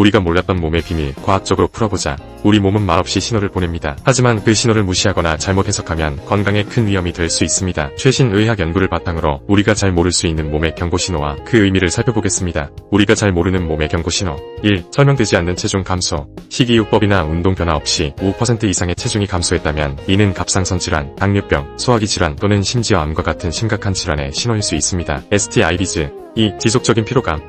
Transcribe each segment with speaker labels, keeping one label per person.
Speaker 1: 우리가 몰랐던 몸의 비밀 과학적으로 풀어보자. 우리 몸은 말없이 신호를 보냅니다. 하지만 그 신호를 무시하거나 잘못 해석하면 건강에 큰 위험이 될 수 있습니다. 최신 의학 연구를 바탕으로 우리가 잘 모를 수 있는 몸의 경고 신호와 그 의미를 살펴보겠습니다. 우리가 잘 모르는 몸의 경고 신호 1. 설명되지 않는 체중 감소 식이요법이나 운동 변화 없이 5% 이상의 체중이 감소했다면 이는 갑상선 질환, 당뇨병, 소화기 질환 또는 심지어 암과 같은 심각한 질환의 신호일 수 있습니다. STI비즈 2. 지속적인 피로감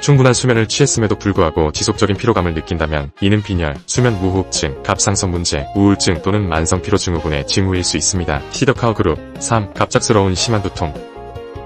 Speaker 1: 충분한 수면을 취했음에도 불구하고 지속적인 피로감을 느낀다면 이는 빈혈, 수면 무호흡증, 갑상선 문제, 우울증 또는 만성 피로 증후군의 징후일 수 있습니다. 시더카우 그룹 3. 갑작스러운 심한 두통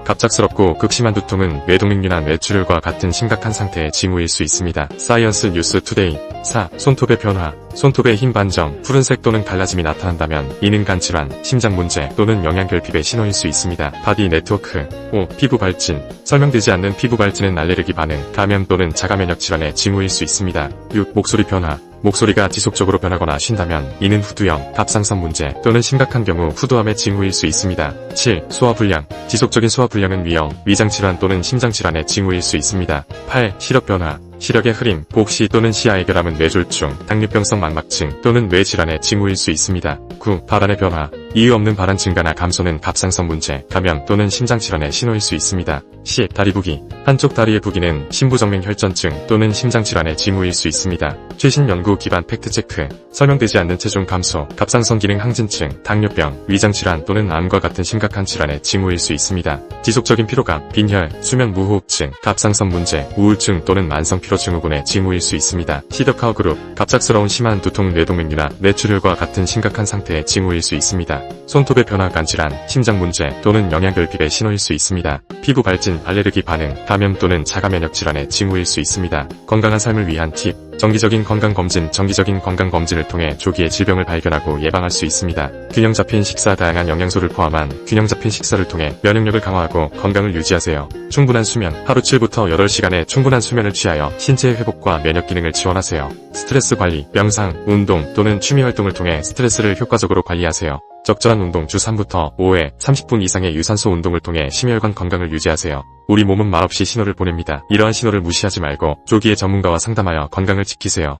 Speaker 1: 갑작스럽고 극심한 두통은 뇌동맥류나 뇌출혈과 같은 심각한 상태의 징후일 수 있습니다. 사이언스 뉴스 투데이 4. 손톱의 변화 손톱의 힘 반정, 푸른색 또는 갈라짐이 나타난다면 이는 간질환, 심장 문제 또는 영양결핍의 신호일 수 있습니다. 바디 네트워크 5. 피부 발진 설명되지 않는 피부 발진은 알레르기 반응, 감염 또는 자가면역 질환의 징후일 수 있습니다. 6. 목소리 변화 목소리가 지속적으로 변하거나 쉰다면 이는 후두염, 갑상선 문제 또는 심각한 경우 후두암의 징후일 수 있습니다. 7. 소화불량 지속적인 소화불량은 위염, 위장질환 또는 심장질환의 징후일 수 있습니다. 8. 시력 변화 시력의 흐림, 복시 또는 시야의 결함은 뇌졸중, 당뇨병성 망막증 또는 뇌질환의 징후일 수 있습니다. 9. 발안의 변화 이유 없는 발안 증가나 감소는 갑상선 문제, 감염 또는 심장 질환의 신호일 수 있습니다. 10. 다리 부기 한쪽 다리의 부기는 심부정맥 혈전증 또는 심장 질환의 징후일 수 있습니다. 최신 연구 기반 팩트체크 설명되지 않는 체중 감소, 갑상선 기능 항진증, 당뇨병, 위장 질환 또는 암과 같은 심각한 질환의 징후일 수 있습니다. 지속적인 피로감, 빈혈, 수면 무호흡증, 갑상선 문제, 우울증 또는 만성 피로 증후군의 징후일 수 있습니다. 시더카우 그룹, 갑작스러운 심한 두통 뇌동맥류나 뇌출혈과 같은 심각한 상태의 징후일 수 있습니다. 손톱의 변화 간질환, 심장 문제 또는 영양결핍의 신호일 수 있습니다. 피부 발진, 알레르기 반응, 감염 또는 자가 면역 질환의 징후일 수 있습니다. 건강한 삶을 위한 팁, 정기적인 건강검진, 정기적인 건강검진을 통해 조기에 질병을 발견하고 예방할 수 있습니다. 균형 잡힌 식사, 다양한 영양소를 포함한 균형 잡힌 식사를 통해 면역력을 강화하고 건강을 유지하세요. 충분한 수면, 하루 7부터 8시간의 충분한 수면을 취하여 신체의 회복과 면역 기능을 지원하세요. 스트레스 관리, 명상, 운동 또는 취미 활동을 통해 스트레스를 효과적으로 관리하세요. 적절한 운동 주 3부터 5회 30분 이상의 유산소 운동을 통해 심혈관 건강을 유지하세요. 우리 몸은 말없이 신호를 보냅니다. 이러한 신호를 무시하지 말고 조기에 전문가와 상담하여 건강을 지키세요.